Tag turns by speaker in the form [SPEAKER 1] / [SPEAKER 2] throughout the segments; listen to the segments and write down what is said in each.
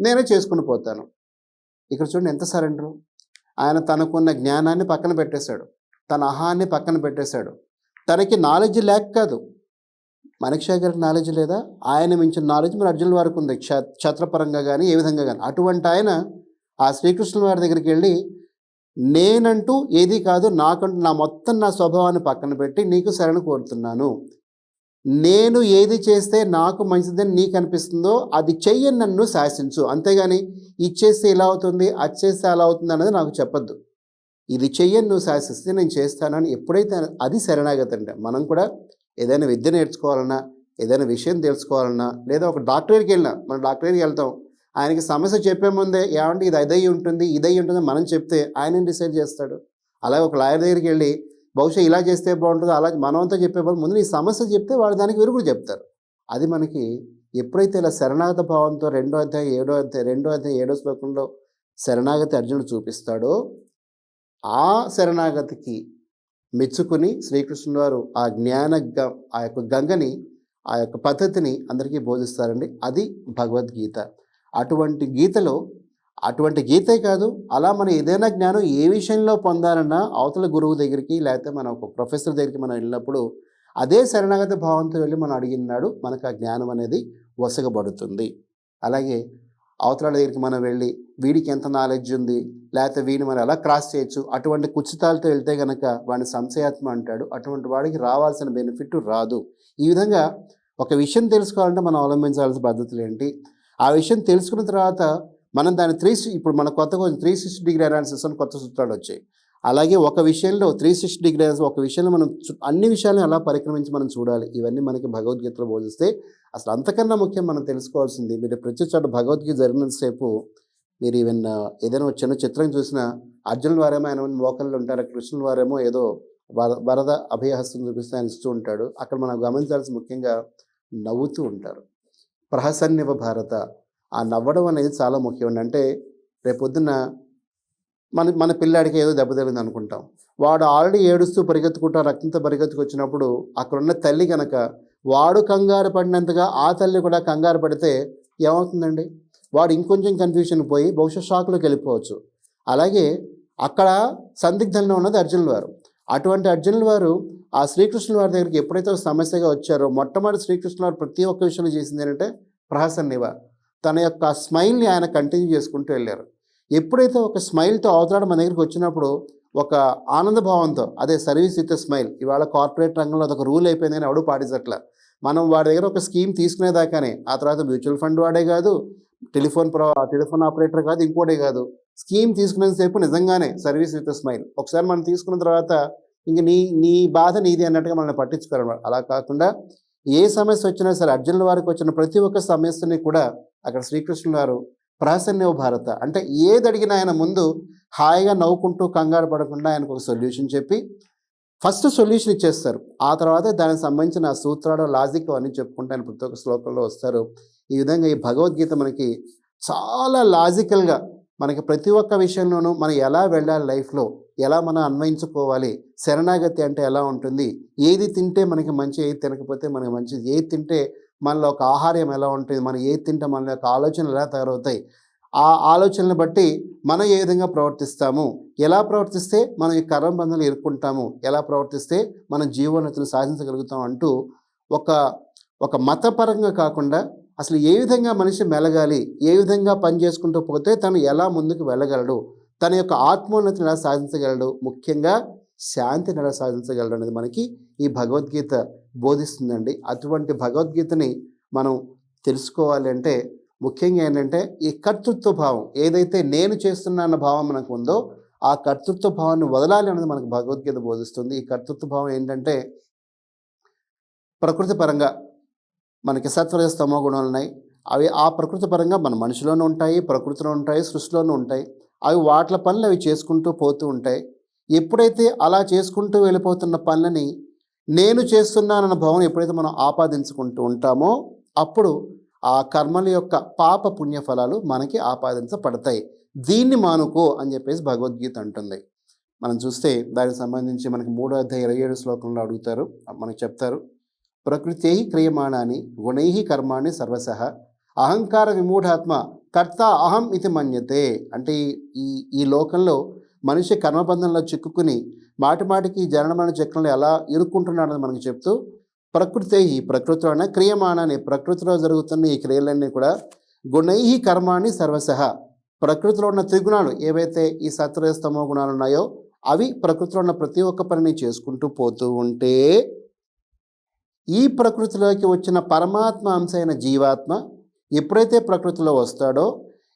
[SPEAKER 1] నేనే చేసుకుని పోతాను. ఇక్కడ చూడండి ఎంత సరెండరు. ఆయన తనకున్న జ్ఞానాన్ని పక్కన పెట్టేశాడు. తన అహాన్ని పక్కన పెట్టేశాడు. తనకి నాలెడ్జ్ లేక కాదు. మనక్షా గారికి నాలెడ్జ్ లేదా? ఆయన మించిన నాలెడ్జ్ మరి అర్జునుల వారికి ఉంది. క్షేత్రపరంగా కానీ ఏ విధంగా కానీ అటువంటి ఆయన ఆ శ్రీకృష్ణుల వారి దగ్గరికి వెళ్ళి నేనంటూ ఏది కాదు నాకంటూ నా మొత్తం నా స్వభావాన్ని పక్కన పెట్టి నీకు శరణ కోరుతున్నాను. నేను ఏది చేస్తే నాకు మంచిదని నీకు అనిపిస్తుందో అది చెయ్యని నన్ను శాసించు. అంతేగాని ఇచ్చేస్తే ఇలా అవుతుంది అది చేస్తే అలా అవుతుంది అన్నది నాకు చెప్పొద్దు. ఇది చెయ్యని నువ్వు శాసిస్తే నేను చేస్తానని ఎప్పుడైతే అది శరణాగతి అంటే మనం కూడా ఏదైనా విద్య నేర్చుకోవాలన్నా ఏదైనా విషయం తెలుసుకోవాలన్నా లేదా ఒక డాక్టర్కి వెళ్ళినా మనం డాక్టర్కి వెళ్తాం ఆయనకి సమస్య చెప్పే ముందే ఏమంటే ఇది అదై ఉంటుంది ఇదై ఉంటుంది మనం చెప్తే ఆయన డిసైడ్ చేస్తాడు? అలాగే ఒక లాయర్ దగ్గరికి వెళ్ళి బహుశా ఇలా చేస్తే బాగుంటుందో అలా మనమంతా చెప్పే వాళ్ళు ముందు నీ సమస్య చెప్తే వాళ్ళు దానికి విరుగుడు చెప్తారు. అది మనకి ఎప్పుడైతే ఇలా శరణాగత భావంతో రెండో అధ్యాయ ఏడో అధ్యాయ రెండో అధ్యాయం ఏడో శ్లోకంలో శరణాగతి అర్జునుడు చూపిస్తాడో ఆ శరణాగతికి మెచ్చుకుని శ్రీకృష్ణుడు వారు ఆ జ్ఞాన గ ఆ యొక్క గంగని ఆ యొక్క పద్ధతిని అందరికీ బోధిస్తారండి. అది భగవద్గీత. అటువంటి గీతలో అటువంటి గీతే కాదు. అలా మనం ఏదైనా జ్ఞానం ఏ విషయంలో పొందాలన్నా అవతల గురువు దగ్గరికి లేకపోతే మన ఒక ప్రొఫెసర్ దగ్గరికి మనం వెళ్ళినప్పుడు అదే శరణాగత భావంతో వెళ్ళి మనం అడిగినాడు మనకు ఆ జ్ఞానం అనేది వసగబడుతుంది. అలాగే అవతల దగ్గరికి మనం వెళ్ళి వీడికి ఎంత నాలెడ్జ్ ఉంది లేకపోతే వీడిని మనం ఎలా క్రాస్ చేయొచ్చు అటువంటి కుచితాలతో వెళ్తే కనుక వాడిని సంశయాత్మ అంటాడు. అటువంటి వాడికి రావాల్సిన బెనిఫిట్ రాదు. ఈ విధంగా ఒక విషయం తెలుసుకోవాలంటే మనం అవలంబించాల్సిన పద్ధతులు ఏంటి? ఆ విషయం తెలుసుకున్న తర్వాత మనం దాని త్రీ ఇప్పుడు మన కొత్తగా త్రీ సిక్స్టీ డిగ్రీ అనాలిసిస్ అని కొత్త సూత్రాలు వచ్చాయి. అలాగే ఒక విషయంలో త్రీ సిక్స్టీ డిగ్రీ ఒక విషయంలో మనం అన్ని విషయాలను ఎలా పరిక్రమించి మనం చూడాలి? ఇవన్నీ మనకి భగవద్గీతలో బోధిస్తే అసలు అంతకన్నా ముఖ్యం మనం తెలుసుకోవాల్సింది మీరు ప్రతి చోట భగవద్గీత జరిగినంతసేపు మీరు ఈవెన్ ఏదైనా చిన్న చిత్రం చూసినా అర్జునుల వారేమో ఆయన మోకళ్ళు ఉంటారు కృష్ణుల వారేమో ఏదో వర వరద అభయహస్తం చూపిస్తే ఆయన ఇస్తూ ఉంటాడు. అక్కడ మనం గమనించాల్సి ముఖ్యంగా నవ్వుతూ ఉంటారు. ప్రహసన్నివ భారత ఆ నవ్వడం అనేది చాలా ముఖ్యం. అంటే రేపొద్దున మన మన పిల్లాడికి ఏదో దెబ్బ తగిలింది అనుకుంటాం. వాడు ఆల్రెడీ ఏడుస్తూ పరిగెత్తుకుంటా రక్తంతో పరిగెత్తుకు వచ్చినప్పుడు అక్కడున్న తల్లి కనుక వాడు కంగారు పడినంతగా ఆ తల్లి కూడా కంగారు పడితే ఏమవుతుందండి? వాడు ఇంకొంచెం కన్ఫ్యూషన్ పోయి బహుశా షాక్లోకి వెళ్ళిపోవచ్చు. అలాగే అక్కడ సందిగ్ధంలో ఉన్నది అర్జునుల వారు. అటువంటి అర్జునుల వారు ఆ శ్రీకృష్ణుల వారి దగ్గరికి ఎప్పుడైతే సమస్యగా వచ్చారో మొట్టమొదటి శ్రీకృష్ణుల వారు ప్రతి ఒక్క విషయంలో చేసింది ఏంటంటే ప్రహసన్నివ. తన యొక్క స్మైల్ని ఆయన కంటిన్యూ చేసుకుంటూ వెళ్ళారు. ఎప్పుడైతే ఒక స్మైల్తో అవతరాడు మన దగ్గరికి వచ్చినప్పుడు ఒక ఆనంద భావంతో అదే సర్వీస్ విత్ స్మైల్ ఇవాళ కార్పొరేట్ రంగంలో అదొక రూల్ అయిపోయిందని ఎవడు పాటించట్ల మనం వాడి దగ్గర ఒక స్కీమ్ తీసుకునేదాకానే ఆ తర్వాత మ్యూచువల్ ఫండ్ వాడే కాదు టెలిఫోన్ ప్రో టెలిఫోన్ ఆపరేటర్ కాదు ఇంకోటే కాదు. స్కీమ్ తీసుకునేసేపు నిజంగానే సర్వీస్ విత్ స్మైల్. ఒకసారి మనం తీసుకున్న తర్వాత ఇంక నీ నీ బాధ నీది అన్నట్టుగా మనల్ని పట్టించుకోరు అలా కాకుండా ఏ సమస్య వచ్చినా సరే అర్జునుల వారికి వచ్చిన ప్రతి ఒక్క సమస్యని కూడా అక్కడ శ్రీకృష్ణుడు వారు ప్రాసన్యవ భారత. అంటే ఏది అడిగినా ఆయన ముందు హాయిగా నవ్వుకుంటూ కంగారు పడకుండా ఆయనకు ఒక సొల్యూషన్ చెప్పి ఫస్ట్ సొల్యూషన్ ఇచ్చేస్తారు. ఆ తర్వాత దానికి సంబంధించిన సూత్రాలు లాజిక్ అవన్నీ చెప్పుకుంటే ఆయన ప్రతి ఒక్క శ్లోకంలో వస్తారు. ఈ విధంగా ఈ భగవద్గీత మనకి చాలా లాజికల్గా మనకి ప్రతి ఒక్క విషయంలోనూ మనం ఎలా వెళ్ళాలి లైఫ్లో ఎలా మనం అన్వయించుకోవాలి శరణాగతి అంటే ఎలా ఉంటుంది ఏది తింటే మనకి మంచి ఏది తినకపోతే మనకి మంచిది ఏది తింటే మనలో ఒక ఆహారం ఎలా ఉంటుంది మనం ఏది తింటే మన యొక్క ఆలోచనలు ఎలా తయారవుతాయి ఆ ఆలోచనలు బట్టి మనం ఏ విధంగా ప్రవర్తిస్తాము ఎలా ప్రవర్తిస్తే మనం ఈ కర్మ బంధాలు ఎదుర్కొంటాము ఎలా ప్రవర్తిస్తే మనం జీవోన్నతిని సాధించగలుగుతాం అంటూ ఒక ఒక మతపరంగా కాకుండా అసలు ఏ విధంగా మనిషి మెలగాలి ఏ విధంగా పని చేసుకుంటూ పోతే తను ఎలా ముందుకు వెళ్ళగలడు తన యొక్క ఆత్మోన్నతిని ఎలా సాధించగలడు ముఖ్యంగా శాంతిని ఎలా సాధించగలడు అనేది మనకి ఈ భగవద్గీత బోధిస్తుందండి. అటువంటి భగవద్గీతని మనం తెలుసుకోవాలి అంటే ముఖ్యంగా ఏంటంటే ఈ కర్తృత్వ భావం ఏదైతే నేను చేస్తున్నా అన్న భావం మనకు ఉందో ఆ కర్తృత్వ భావాన్ని వదలాలి అనేది మనకు భగవద్గీత బోధిస్తుంది. ఈ కర్తృత్వ భావం ఏంటంటే ప్రకృతి పరంగా మనకి సత్వర స్తమో గుణాలు ఉన్నాయి. అవి ఆ ప్రకృతి పరంగా మన మనిషిలోనూ ఉంటాయి ప్రకృతిలో ఉంటాయి సృష్టిలోనూ ఉంటాయి. అవి వాట్ల పనులు అవి చేసుకుంటూ పోతూ ఉంటాయి. ఎప్పుడైతే అలా చేసుకుంటూ వెళ్ళిపోతున్న పనులని నేను చేస్తున్నానన్న భావన ఎప్పుడైతే మనం ఆపాదించుకుంటూ ఉంటామో అప్పుడు ఆ కర్మల యొక్క పాప పుణ్యఫలాలు మనకి ఆపాదించబడతాయి. దీన్ని మానుకో అని చెప్పేసి భగవద్గీత అంటుంది. మనం చూస్తే దానికి సంబంధించి మనకి మూడో అధ్యాయ ఇరవై ఏడు శ్లోకంలో అడుగుతారు. మనకు చెప్తారు ప్రకృతి క్రియమాణాన్ని గుణై కర్మాణి సర్వశ అహంకార విమూఢాత్మ కర్త అహం ఇది మన్యతే. అంటే ఈ ఈ లోకంలో మనిషి కర్మబంధంలో చిక్కుకుని మాటిమాటికి జననమైన చక్రంలో ఎలా ఇరుక్కుంటున్నాడని మనకు చెప్తూ ప్రకృతి ఈ ప్రకృతిలోనే క్రియమాణాన్ని ప్రకృతిలో జరుగుతున్న ఈ క్రియలన్నీ కూడా గుణై కర్మాణి సర్వశ. ప్రకృతిలో ఉన్న త్రిగుణాలు ఏవైతే ఈ సత్వస్తమో గుణాలు ఉన్నాయో అవి ప్రకృతిలో ఉన్న ప్రతి ఒక్క పనిని చేసుకుంటూ పోతూ ఉంటే ఈ ప్రకృతిలోకి వచ్చిన పరమాత్మ అంశమైన జీవాత్మ ఎప్పుడైతే ప్రకృతిలో వస్తాడో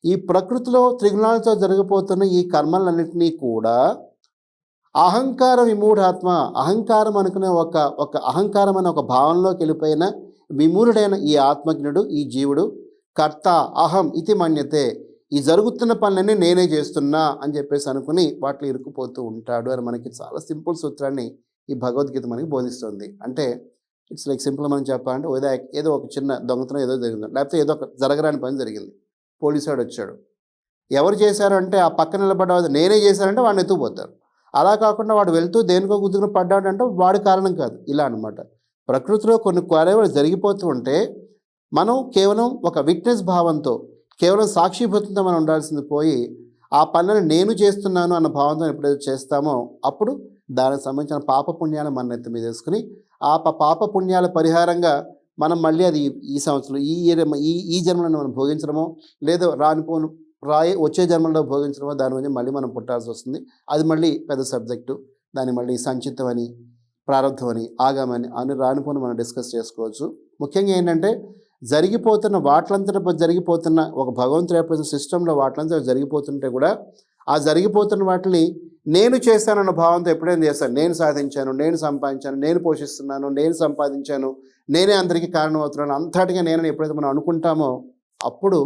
[SPEAKER 1] ఈ ప్రకృతిలో త్రిగుణాలతో జరగబోతున్న ఈ కర్మలన్నింటినీ కూడా అహంకార విమూఢాత్మ అహంకారం అనుకునే ఒక ఒక అహంకారం అనే ఒక భావంలోకి వెళ్ళిపోయిన విమూఢుడైన ఈ ఆత్మజ్ఞుడు ఈ జీవుడు కర్త అహం ఇది మన్యతే ఈ జరుగుతున్న పనులన్నీ నేనే చేస్తున్నా అని చెప్పేసి అనుకుని వాటిలో ఇరుక్కుపోతూ ఉంటాడు అని మనకి చాలా సింపుల్ సూత్రాన్ని ఈ భగవద్గీత మనకి బోధిస్తుంది. అంటే ఇట్స్ లైక్ సింపుల్ మనం చెప్పాలంటే ఏదో ఏదో ఒక చిన్న దొంగతనం ఏదో జరిగింది. లేకపోతే ఏదో ఒక జరగరాని పని జరిగింది. పోలీసు వాడు వచ్చాడు ఎవరు చేశారు అంటే ఆ పక్కన నిలబడ్డ నేనే చేశారంటే వాడిని ఎత్తుకుపోతారు. అలా కాకుండా వాడు వెళ్తూ దేనికో గుద్దుకుని పడ్డాడంటే వాడి కారణం కాదు. ఇలా అనమాట ప్రకృతిలో కొన్ని కార్యాలు జరిగిపోతూ ఉంటే మనం కేవలం ఒక విట్నెస్ భావంతో కేవలం సాక్షిభూతంతో మనం ఉండాల్సింది పోయి ఆ పనులను నేను చేస్తున్నాను అన్న భావంతో ఎప్పుడైతే చేస్తామో అప్పుడు దానికి సంబంధించిన పాప పుణ్యాలు మన నెత్తి మీద వేసుకుని ఆ ప- పాప పుణ్యాల పరిహారంగా మనం మళ్ళీ అది ఈ సంవత్సరం ఈ ఇయర్ ఈ ఈ జన్మలను మనం భోగించడమో లేదా రానిపోను రాయే వచ్చే జన్మలో భోగించడమో దాని గురించి మళ్ళీ మనం పుట్టాల్సి వస్తుంది. అది మళ్ళీ పెద్ద సబ్జెక్టు. దాన్ని మళ్ళీ సంచితం అని ప్రారంభం అని ఆగామని అని రానిపోను మనం డిస్కస్ చేసుకోవచ్చు. ముఖ్యంగా ఏంటంటే జరిగిపోతున్న వాటిలంతట జరిగిపోతున్న ఒక భగవంతుడు ఏర్పడిన సిస్టంలో వాట్లంతా జరిగిపోతుంటే కూడా ఆ జరిగిపోతున్న వాటిని నేను చేశానన్న భావంతో ఎప్పుడైనా చేస్తాను నేను సాధించాను నేను సంపాదించాను నేను పోషిస్తున్నాను నేను సంపాదించాను నేనే అందరికీ కారణమవుతున్నాను అంతటిగా నేనని ఎప్పుడైతే మనం అనుకుంటామో అప్పుడు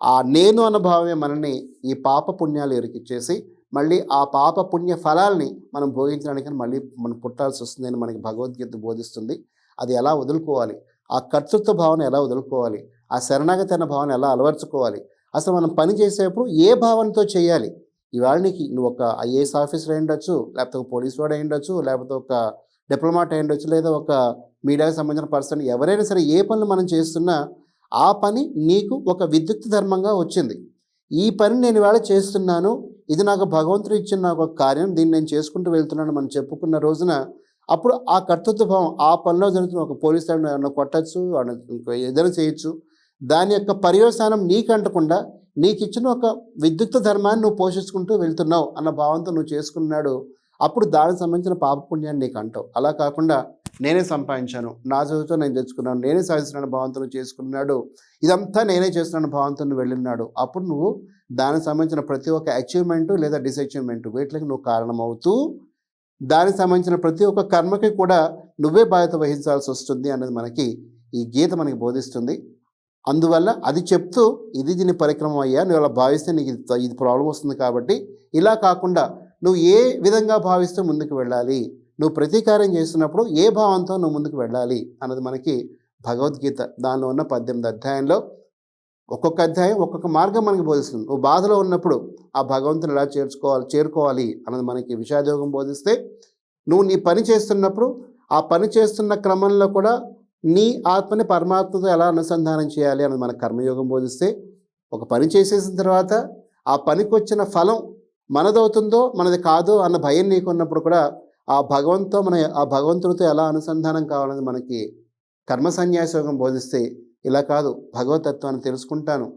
[SPEAKER 1] ఆ నేను అన్న భావమే మనల్ని ఈ పాప పుణ్యాలు ఎరికిచ్చేసి మళ్ళీ ఆ పాప పుణ్య ఫలాల్ని మనం భోగించడానికి మళ్ళీ మనం పుట్టాల్సి వస్తుందని మనకి భగవద్గీత బోధిస్తుంది. అది ఎలా వదులుకోవాలి? ఆ కర్తృత్వ భావన ఎలా వదులుకోవాలి? ఆ శరణాగతి అన్న భావన ఎలా అలవర్చుకోవాలి? అసలు మనం పని చేసేప్పుడు ఏ భావనతో చేయాలి? ఇవాళ నీకు నువ్వు ఒక ఐఏఎస్ ఆఫీసర్ అయి ఉండొచ్చు లేకపోతే ఒక పోలీస్ వాడు అయి ఉండొచ్చు లేకపోతే ఒక డిప్లొమాట్ అయి ఉండొచ్చు లేదా ఒక మీడియాకి సంబంధించిన పర్సన్ ఎవరైనా సరే ఏ పనులు మనం చేస్తున్నా ఆ పని నీకు ఒక విద్యుత్ ధర్మంగా వచ్చింది. ఈ పని నేను ఇవాళ చేస్తున్నాను ఇది నాకు భగవంతుడు ఇచ్చిన నాకు ఒక కార్యం దీన్ని నేను చేసుకుంటూ వెళ్తున్నాను మనం చెప్పుకున్న రోజున అప్పుడు ఆ కర్తృత్వ భావం ఆ పనిలో జరుగుతున్న ఒక పోలీస్ స్టాండ్ ఏమన్నా కొట్టచ్చు ఏదైనా చేయొచ్చు దాని యొక్క పర్యవసానం నీకు అంటకుండా నీకు ఇచ్చిన ఒక విద్యుత్ ధర్మాన్ని నువ్వు పోషించుకుంటూ వెళ్తున్నావు అన్న భావంతో నువ్వు చేసుకున్నాడు అప్పుడు దానికి సంబంధించిన పాపపుణ్యాన్ని నీకు అంటావు. అలా కాకుండా నేనే సంపాదించాను నా చదువుతో నేను తెచ్చుకున్నాను నేనే సాధిస్తున్నాను భావంతో చేసుకున్నాడు ఇదంతా నేనే చేస్తున్నాను భావంతో వెళ్ళినాడు. అప్పుడు నువ్వు దానికి సంబంధించిన ప్రతి ఒక్క అచీవ్మెంట్ లేదా డిసచీవ్మెంట్ వీటికి నువ్వు కారణమవుతూ దానికి సంబంధించిన ప్రతి ఒక్క కర్మకి కూడా నువ్వే బాధ్యత వహించాల్సి వస్తుంది అన్నది మనకి ఈ గీత మనకి బోధిస్తుంది. అందువల్ల అది చెప్తూ ఇది దీని పరిక్రమం అయ్యా నువ్వు అలా భావిస్తే నీకు ఇది ఇది ప్రాబ్లం వస్తుంది కాబట్టి ఇలా కాకుండా నువ్వు ఏ విధంగా భావిస్తూ ముందుకు వెళ్ళాలి? నువ్వు ప్రతీకారం చేస్తున్నప్పుడు ఏ భావంతో నువ్వు ముందుకు వెళ్ళాలి? అన్నది మనకి భగవద్గీత దానిలో ఉన్న పద్దెనిమిది అధ్యాయంలో ఒక్కొక్క అధ్యాయం ఒక్కొక్క మార్గం మనకి బోధిస్తుంది. నువ్వు బాధలో ఉన్నప్పుడు ఆ భగవంతుని ఎలా చేర్చుకోవాలి చేరుకోవాలి అన్నది మనకి విషాదయోగం బోధిస్తే నువ్వు నీ పని చేస్తున్నప్పుడు ఆ పని చేస్తున్న క్రమంలో కూడా నీ ఆత్మని పరమాత్మతో ఎలా అనుసంధానం చేయాలి అన్నది మన కర్మయోగం బోధిస్తే ఒక పని చేసేసిన తర్వాత ఆ పనికి వచ్చిన ఫలం మనదవుతుందో మనది కాదో అన్న భయం నీకున్నప్పుడు కూడా ఆ భగవంతో మన ఆ భగవంతుడితో ఎలా అనుసంధానం కావాలన్నది మనకి కర్మ సన్యాసయోగం బోధిస్తే ఇలా కాదు భగవతత్వాన్ని తెలుసుకుంటాను.